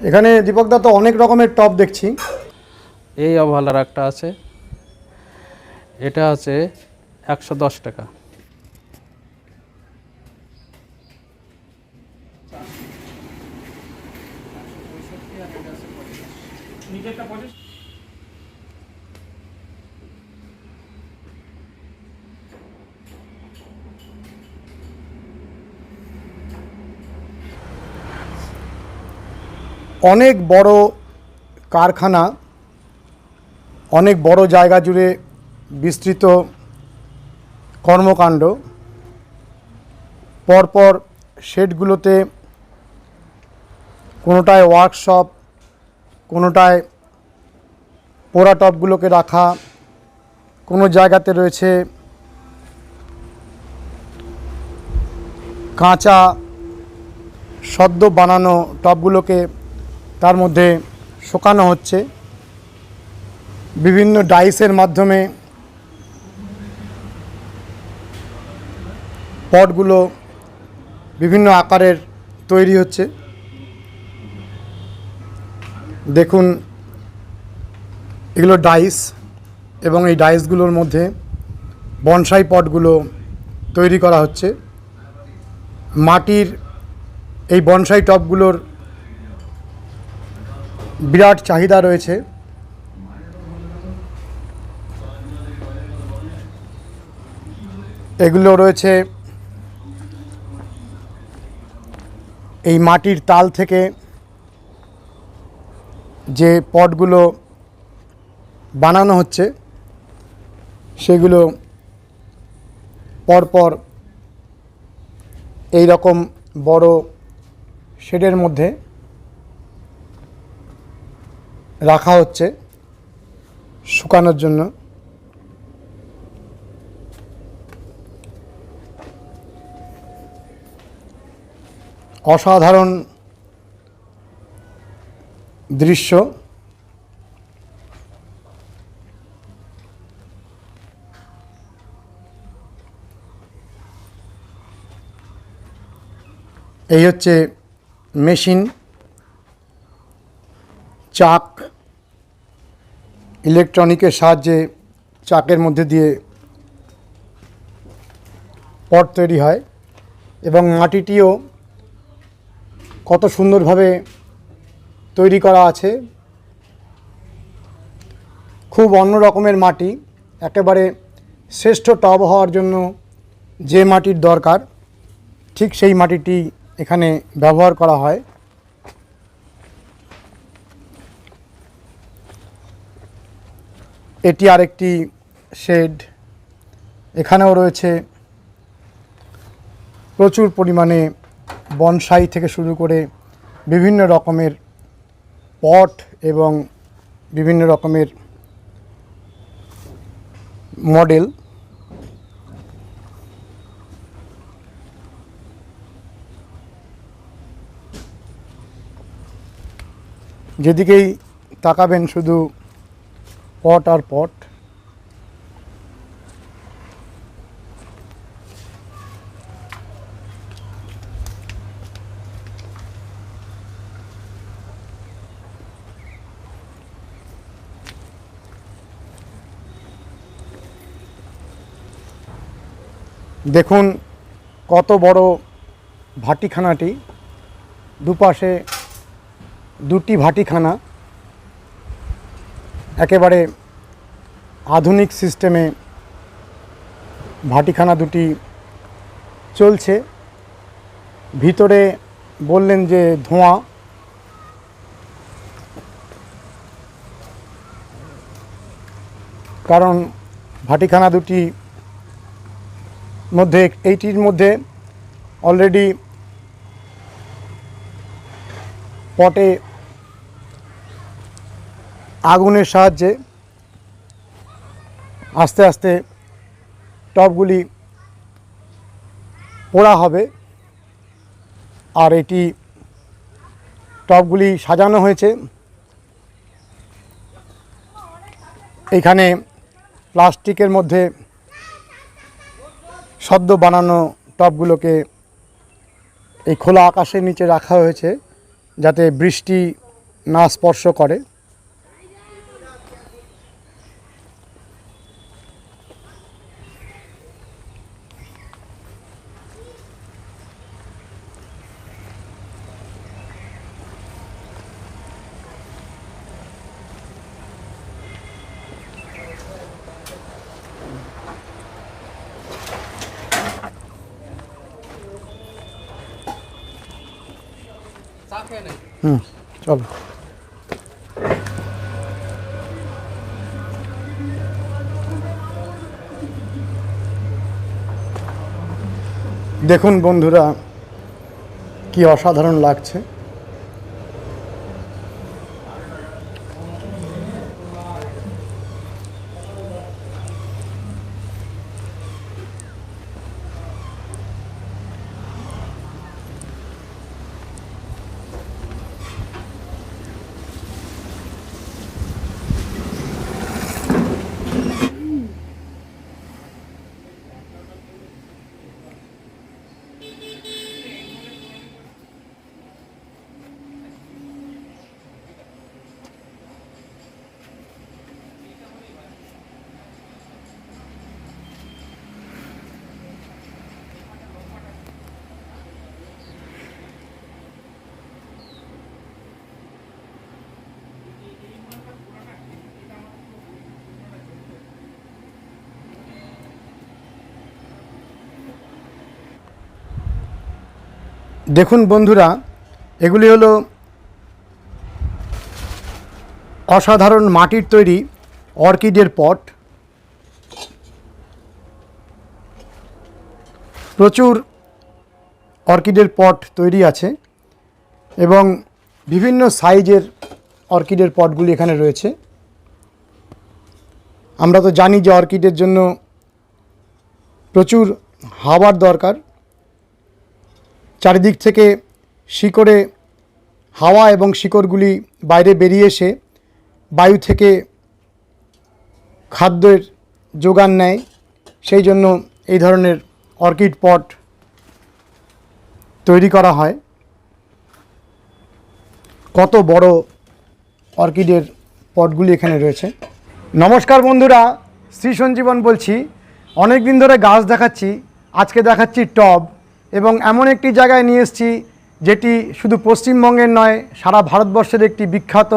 এখানে দীপকদা তো অনেক রকমের টপ দেখছি। এই অবহেলার একটা আছে। এটা আছে একশো দশ টাকা। অনেক বড় কারখানা, অনেক বড় জায়গা জুড়ে বিস্তৃত কর্মকাণ্ড। পরপর শেডগুলোতে কোনোটায় ওয়ার্কশপ, কোনোটায় পোড়া টপগুলোকে রাখা, কোনো জায়গাতে রয়েছে কাঁচা সদ্য বানানো টপগুলোকে তার মধ্যে শোকানো হচ্ছে। বিভিন্ন ডাইসের মাধ্যমে পটগুলো বিভিন্ন আকারের তৈরি হচ্ছে। দেখুন, এগুলো ডাইস এবং এই ডাইসগুলোর মধ্যে বনসাই পটগুলো তৈরি করা হচ্ছে। মাটির এই বনসাই টপগুলোর বিরাট চাহিদা রয়েছে। এগুলো রয়েছে এই মাটির তাল থেকে যে পটগুলো বানানো হচ্ছে, সেগুলো পরপর এই রকম বড় শেডের মধ্যে রাখা হচ্ছে শুকানোর জন্য। অসাধারণ দৃশ্য। এই হচ্ছে মেশিন। চাক ইলেকট্রনিকের সাহায্যে চাকের মধ্যে দিয়ে পট তৈরি হয় এবং মাটিটিও কত সুন্দরভাবে তৈরি করা আছে। খুব অন্য রকমের মাটি, একেবারে শ্রেষ্ঠ টব হওয়ার জন্য যে মাটির দরকার, ঠিক সেই মাটিটি এখানে ব্যবহার করা হয়। এটি আরেকটি শেড। এখানেও রয়েছে প্রচুর পরিমাণে বনসাই থেকে শুরু করে বিভিন্ন রকমের পট এবং বিভিন্ন রকমের মডেল। যেদিকেই তাকাবেন শুধু পট আর পট। দেখুন কত বড় ভাটিখানাটি। দুপাশে দুটি ভাটিখানা। একেবারে আধুনিক সিস্টেমে ভাটিখানা দুটি চলছে। ভিতরে বললেন যে ধোঁয়া। কারণ ভাটিখানা দুটি মধ্যে, এইটির মধ্যে অলরেডি পটে আগুনের সাহায্যে আস্তে আস্তে টবগুলি পোড়া হবে। আর এটি টবগুলি সাজানো হয়েছে। এখানে প্লাস্টিকের মধ্যে সদ্য বানানো টবগুলোকে এই খোলা আকাশের নিচে রাখা হয়েছে যাতে বৃষ্টি না স্পর্শ করে। হুম চলো। দেখুন বন্ধুরা কি অসাধারণ লাগছে। দেখুন বন্ধুরা, এগুলি হলো অসাধারণ মাটির তৈরি অর্কিডের পট। প্রচুর অর্কিডের পট তৈরি আছে এবং বিভিন্ন সাইজের অর্কিডের পটগুলি এখানে রয়েছে। আমরা তো জানি যে অর্কিডের জন্য প্রচুর হাওয়ার দরকার। চারিদিক থেকে শিকড়ে হাওয়া এবং শিকড়গুলি বাইরে বেরিয়ে এসে বায়ু থেকে খাদ্যের যোগান নেয়। সেই জন্য এই ধরনের অর্কিড পট তৈরি করা হয়। কত বড় অর্কিডের পটগুলি এখানে রয়েছে। নমস্কার বন্ধুরা, শ্রী সঞ্জীবন বলছি। অনেক দিন ধরে গাছ দেখাচ্ছি, আজকে দেখাচ্ছি টব। এবং এমন একটি জায়গায় নিয়ে এসেছি যেটি শুধু পশ্চিমবঙ্গের নয়, সারা ভারতবর্ষের একটি বিখ্যাত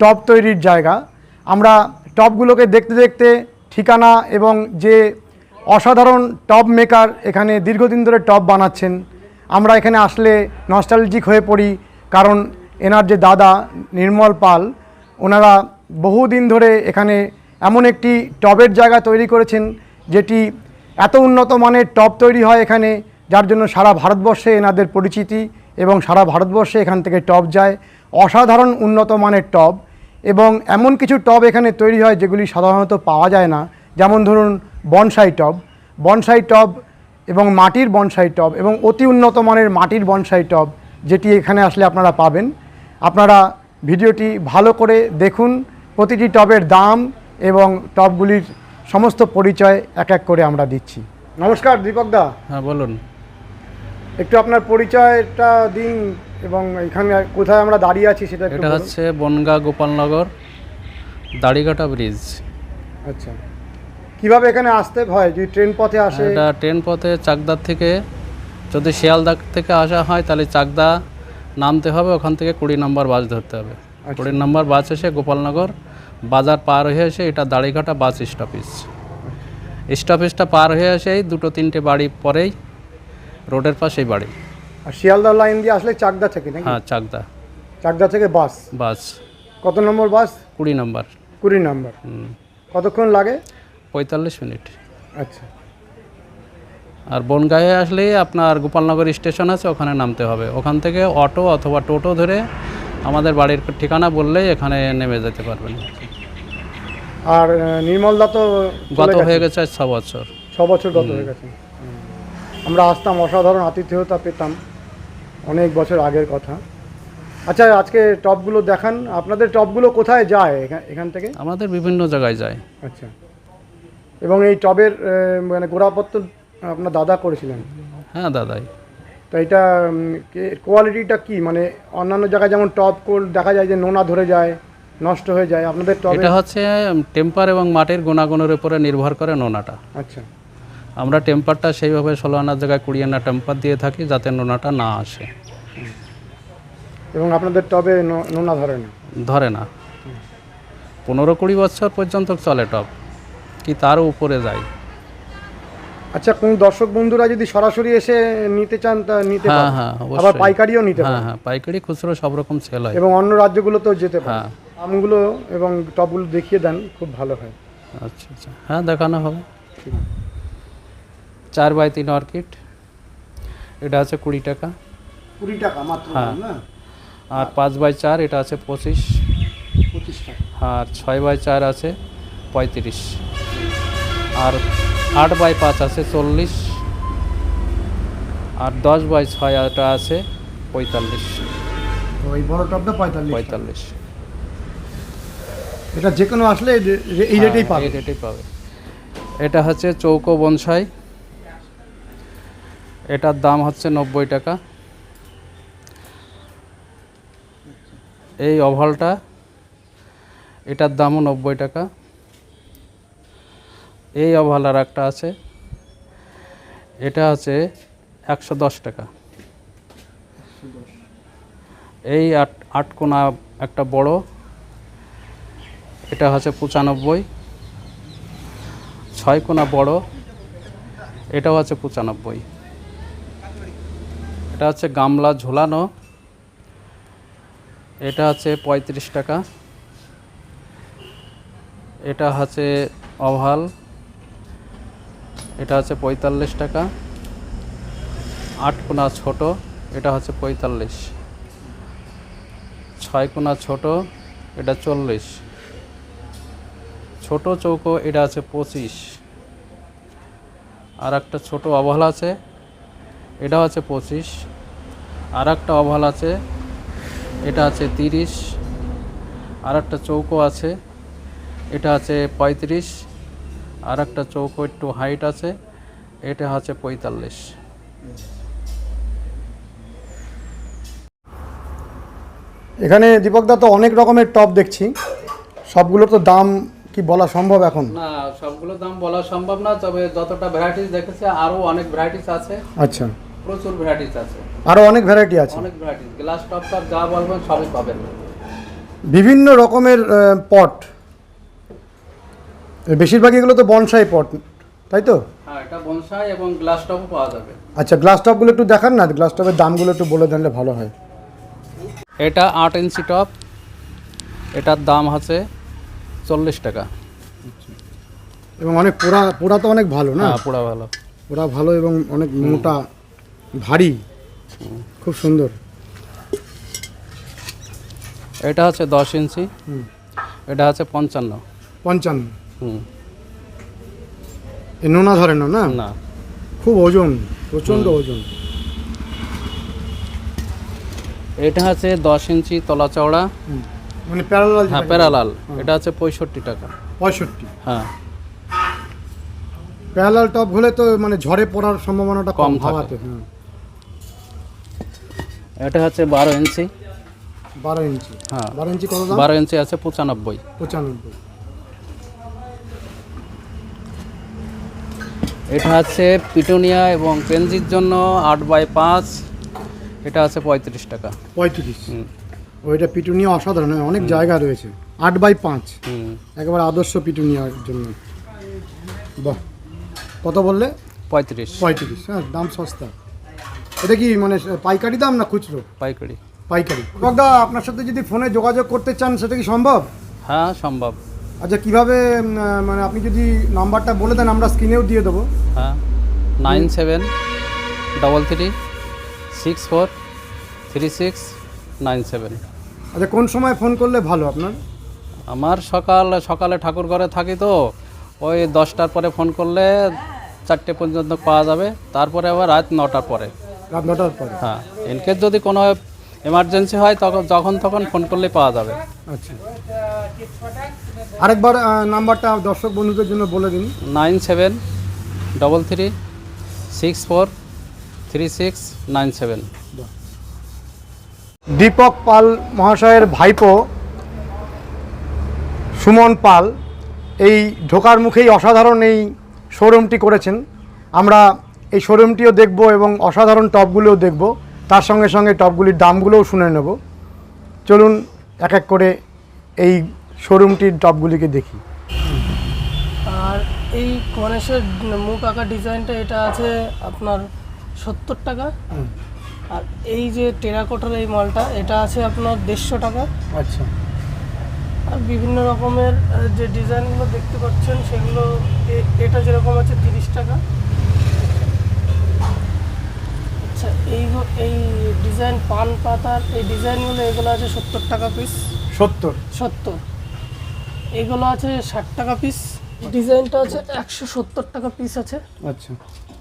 টব তৈরির জায়গা। আমরা টবগুলোকে দেখতে দেখতে ঠিকানা এবং যে অসাধারণ টব মেকার এখানে দীর্ঘদিন ধরে টব বানাচ্ছেন, আমরা এখানে আসলে নস্টালজিক হয়ে পড়ি কারণ এনার যে দাদা নির্মল পাল, ওনারা বহুদিন ধরে এখানে এমন একটি টবের জায়গা তৈরি করেছেন যেটি এত উন্নত মানের টব তৈরি হয় এখানে যার জন্য সারা ভারতবর্ষে এনাদের পরিচিতি এবং সারা ভারতবর্ষে এখান থেকে টব যায়। অসাধারণ উন্নত মানের টব এবং এমন কিছু টব এখানে তৈরি হয় যেগুলি সাধারণত পাওয়া যায় না। যেমন ধরুন বনসাই টব বনসাই টব এবং মাটির বনসাই টব এবং অতি উন্নত মানের মাটির বনসাই টব যেটি এখানে আসলে আপনারা পাবেন। আপনারা ভিডিওটি ভালো করে দেখুন, প্রতিটি টবের দাম এবং টবগুলির সমস্ত পরিচয় এক এক করে আমরা দিচ্ছি। নমস্কার, দীপক দা। হ্যাঁ বলুন। একটু আপনার পরিচয়টা দিন এবং এখানে কোথায় আমরা দাঁড়িয়ে আছি সেটা একটু এটা বলুন। হচ্ছে বনগা গোপালনগর দাড়িকাটা ব্রিজ। আচ্ছা। কীভাবে এখানে আসতে হয়? যদি ট্রেন পথে আসে? এটা ট্রেন পথে চাকদার থেকে যদি শিয়ালদা থেকে আসা হয় তাহলে চাকদা নামতে হবে ওখান থেকে কুড়ি নম্বর বাস ধরতে হবে। কুড়ি নম্বর বাস এসে গোপালনগর বাজার পার হয়ে এসে এটা দাড়িঘাটা বাস স্টপেজ। স্টপেজটা পার হয়ে এসেই দুটো তিনটে বাড়ি পরেই রোডের পাশেই বাড়ি। আর শিয়ালদা লাইন দিয়ে আসলে চাকদা থেকে নাকি? হ্যাঁ চাকদা। চাকদা থেকে বাস। বাস। কত নম্বর বাস? কুড়ি নম্বর। কুড়ি নম্বর। হুম, কতক্ষণ লাগে? পঁয়তাল্লিশ মিনিট। আচ্ছা। আর বনগাঁয়ে আসলেই আপনার গোপালনগর স্টেশন আছে ওখানে নামতে হবে। ওখান থেকে অটো অথবা টোটো ধরে আমাদের বাড়ির ঠিকানা বললেই এখানে নেমে যেতে পারবেন। আর আহ, নির্মল দা তো গত হয়ে গেছে। গেছে ছ বছর। ছ বছর গত হয়ে গেছে। আমরা আসতাম অসাধারণ আতিথেয়তা পেতাম। অনেক বছর আগের কথা। আচ্ছা আজকে টপগুলো দেখান। আপনাদের টপগুলো কোথায় যায়? এখান থেকে? আমাদের বিভিন্ন জায়গায় যায়। আচ্ছা। এবং এই টবের মানে গোড়াপত্তর আপনার দাদা করেছিলেন? হ্যাঁ দাদাই। তো এটা কোয়ালিটিটা কি? মানে অন্যান্য জায়গায় যেমন টপ কোল দেখা যায় যে নোনা ধরে যায় নষ্ট হয়ে যায়। আপনাদের টবে এটা হচ্ছে টেম্পার এবং মাটির গুণাগুণের উপরে নির্ভর করে নোনাটা। আচ্ছা। আমরা টেম্পারটা সেইভাবে ষোলো আনার জায়গায় কুড়ি আনা টেম্পার দিয়ে থাকি যাতে নোনাটা না আসে। এবং আপনাদের টবে নোনা ধরে না? ধরে না। পনেরো কুড়ি বছর পর্যন্ত চলে টপ কি তারও উপরে যায়। আচ্ছা কোন দর্শক বন্ধুরা যদি সরাসরি এসে নিতে চান তা নিতে হ্যাঁ হ্যাঁ আবার পাইকারিও নিতে হ্যাঁ হ্যাঁ পাইকারি খুচরো সব রকম সেল হয়। এবং অন্য রাজ্যগুলোতেও যেতে পারেন হ্যাঁ। আমগুলো এবং টপগুলো দেখিয়ে দেন খুব ভালো হয়। আচ্ছা আচ্ছা। হ্যাঁ দেখানো হবে। চার বাই তিন অর্কিড। এটা আছে কুড়ি টাকা। কুড়ি টাকা মাত্র হ্যাঁ। না? আর পাঁচ বাই চার এটা আছে পঁচিশ। পঁচিশ টাকা। আর ছয় বাই চার আছে পঁয়ত্রিশ। আর আট বাই পাঁচ আছে চল্লিশ। আর দশ বাই ছয় এটা আছে পঁয়তাল্লিশ। এই বড় টপটা পঁয়তাল্লিশ। পঁয়তাল্লিশ। এটা যে কোনো আসলে এই রেটেই হ্যাঁ, পাবে। এই রেটেই পাবে। এটা হচ্ছে চৌকো বনসাই। এটার দাম হচ্ছে নব্বই টাকা। এই ওভালটা, এটার দামও নব্বই টাকা। এই ওভাল আর একটা আছে, এটা আছে একশো দশ টাকা। এই আট আট কোনা একটা বড়, এটা হচ্ছে পঁচানব্বই। ছয় কোনা বড়, এটাও আছে পঁচানব্বই। এটা হচ্ছে গামলা ঝোলানো। এটা আছে পঁয়ত্রিশ টাকা। এটা হচ্ছে অভাল এটা হচ্ছে পঁয়তাল্লিশ টাকা। আট কোনা ছোট, এটা হচ্ছে পঁয়তাল্লিশ। ছয় কোনা ছোট, এটা চল্লিশ। ছোট চৌকো, এটা আছে পঁচিশ। আর একটা ছোট অভাল আছে। এটা আছে পঁচিশ। আর একটা অভাল আছে এটা আছে তিরিশ। আর একটা চৌকো আছে এটা আছে পঁয়ত্রিশ। আর একটা চৌকো একটু হাইট আছে এটা আছে পঁয়তাল্লিশ। এখানে দীপকদা তো অনেক রকমের টপ দেখছি। সবগুলোর তো দাম কি বলা সম্ভব এখন? না সবগুলো দাম বলা সম্ভব না তবে যতটা ভ্যারাইটিস দেখেছে আরও অনেক ভ্যারাইটিস আছে। আচ্ছা। প্রচুর ভ্যারাইটিস আছে। আরও অনেক ভ্যারাইটি আছে। অনেক ভ্যারাইটিস গ্লাস টপ টপ যা বলবেন সবই পাবেন। বিভিন্ন রকমের পট বেশিরভাগ এগুলো তো বনসাই পট তাই তো? হ্যাঁ এটা বনসাই এবং গ্লাস টপও পাওয়া যাবে। আচ্ছা গ্লাস টপগুলো একটু দেখান না গ্লাস টপের দামগুলো একটু বলে দিলে ভালো হয়। এটা আট ইঞ্চি টপ এটার দাম আছে চল্লিশ টাকা। এবং অনেক পোড়া পোড়া তো অনেক ভালো না? হ্যাঁ পুরা ভালো। পোড়া ভালো এবং অনেক মোটা। ভারী। খুব সুন্দর। এটা হচ্ছে দশ ইঞ্চি। এটা আছে পঞ্চান্ন। পঞ্চান্ন। হুম। এ নোনা ধরে না? না। খুব ওজন প্রচণ্ড ওজন। এটা আছে দশ ইঞ্চি তলা চওড়া। মানে প্যারালাল হ্যাঁ প্যারালাল এটা আছে পঁয়ষট্টি টাকা। পঁয়ষট্টি। হ্যাঁ। প্যারালাল টপ হলে তো মানে ঝড়ে পড়ার সম্ভাবনাটা কম কম থাকে। হ্যাঁ। এটা হচ্ছে বারো ইঞ্চি। বারো ইঞ্চি। হ্যাঁ। বারো ইঞ্চি কত দাম? বারো ইঞ্চি আছে পঁচানব্বই। পঁচানব্বই। এটা আছে পিটুনিয়া এবং পেনজির জন্য আট বাই পাঁচ। এটা আছে পঁয়ত্রিশ টাকা। পঁয়ত্রিশ। হুম। ওইটা পিটুনিয়া অসাধারণ অনেক জায়গা রয়েছে। আট বাই পাঁচ। হুম। একেবারে আদর্শ পিটুনিয়ার জন্য। বাহ। কত বললে? পঁয়ত্রিশ। পঁয়ত্রিশ। হ্যাঁ দাম সস্তা। এটা কি মানে পাইকারি দাম না খুচরো? পাইকারি। পাইকারি। দা আপনার সাথে যদি ফোনে যোগাযোগ করতে চান সেটা কি সম্ভব? হ্যাঁ সম্ভব। আচ্ছা কীভাবে মানে আপনি যদি নাম্বারটা বলে দেন আমরা স্ক্রিনেও দিয়ে দেবো। হ্যাঁ nine seven double three six four three six nine seven. আচ্ছা কোন সময় ফোন করলে ভালো আপনার? আমার সকাল সকালে ঠাকুর ঘরে থাকি তো ওই দশটার পরে ফোন করলে চারটে পর্যন্ত পাওয়া যাবে। তারপরে আবার রাত নটার পরে। রাত নটার পরে। হ্যাঁ ইনকেস যদি কোনো এমার্জেন্সি হয় তখন যখন তখন ফোন করলেই পাওয়া যাবে। আচ্ছা। আরেকবার নাম্বারটা দর্শক বন্ধুদের জন্য বলে দিন। Nine seven double three six four three six nine seven. Dipak Pal মহাশয়ের ভাইপো সুমন পাল এই ঢোকার মুখেই অসাধারণ এই শোরুমটি করেছেন। আমরা এই শোরুমটিও দেখব এবং অসাধারণ টপগুলোও দেখব। তার সঙ্গে সঙ্গে টপগুলির দামগুলোও শুনে নেব। চলুন এক এক করে এই শোরুমটির টপগুলিকে দেখি। আর এই গণেশের মুখ আঁকা ডিজাইনটা এটা আছে আপনার সত্তর টাকা। আর এই যে টেরাকোটার এই মালটা এটা আছে আপনার দেড়শো টাকা। আচ্ছা। আর বিভিন্ন রকমের যে ডিজাইনগুলো দেখতে পাচ্ছেন সেগুলো এ- এটা যেরকম আছে তিরিশ টাকা আচ্ছা এই এই ডিজাইন পান পাতার এই ডিজাইনগুলো এগুলো আছে সত্তর টাকা পিস সত্তর? সত্তর। এগুলো আছে ষাট টাকা পিস ডিজাইনটা আছে একশো সত্তর টাকা পিস আছে। আচ্ছা।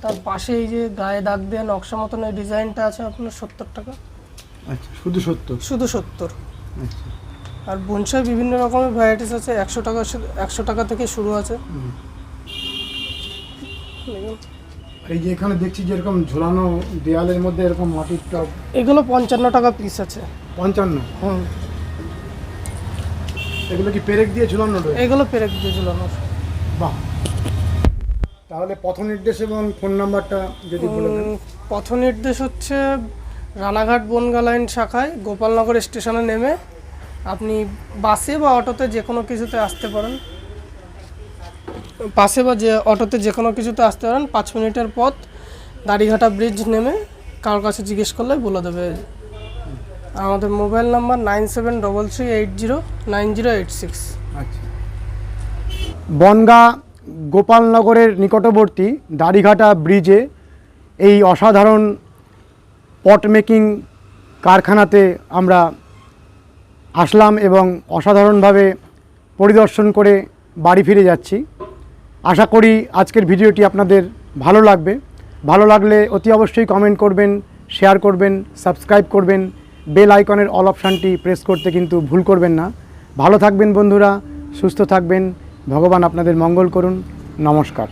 তার পাশে এই যে গায়ে দাগ দেওয়া নকশা মতন এই ডিজাইনটা আছে আপনার সত্তর টাকা। আচ্ছা শুধু সত্তর? শুধু সত্তর। আচ্ছা। আর বনসাই বিভিন্ন রকমের ভ্যারাইটিস আছে। একশো টাকা একশো টাকা থেকে শুরু আছে। এই যে এখানে দেখছি যে এরকম ঝোলানো দেয়ালের মধ্যে এরকম মাটির টপ এগুলো পঞ্চান্ন টাকা পিস আছে। পঞ্চান্ন? হুম। এগুলো কি পেরেক দিয়ে ঝুলানো রয়েছে? এগুলো পেরেক দিয়ে ঝুলানোর বাহ। তাহলে পথ নির্দেশ এবং ফোন নাম্বারটা যদি বলে দেন। পথ নির্দেশ হচ্ছে রানাঘাট বনগা লাইন শাখায় গোপালনগর স্টেশনে নেমে আপনি বাসে বা অটোতে যে কোনো কিছুতে আসতে পারেন। বাসে বা যে অটোতে যে কোনো কিছুতে আসতে পারেন, পাঁচ মিনিটের পথ, দাড়িঘাটা ব্রিজ নেমে কারোর কাছে জিজ্ঞেস করলে বলে দেবে। আমাদের mobile number nine seven double three eight zero nine zero eight six. আচ্ছা। বনগা গোপালনগরের নিকটবর্তী দাড়িঘাটা ব্রিজে এই অসাধারণ পট মেকিং কারখানাতে আমরা আসলাম এবং অসাধারণভাবে পরিদর্শন করে বাড়ি ফিরে যাচ্ছি। আশা করি আজকের ভিডিওটি আপনাদের ভালো লাগবে। ভালো লাগলে অতি অবশ্যই কমেন্ট করবেন শেয়ার করবেন সাবস্ক্রাইব করবেন। বেল আইকনের অল অপশানটি প্রেস করতে কিন্তু ভুল করবেন না। ভালো থাকবেন বন্ধুরা, সুস্থ থাকবেন। ভগবান আপনাদের মঙ্গল করুন। নমস্কার।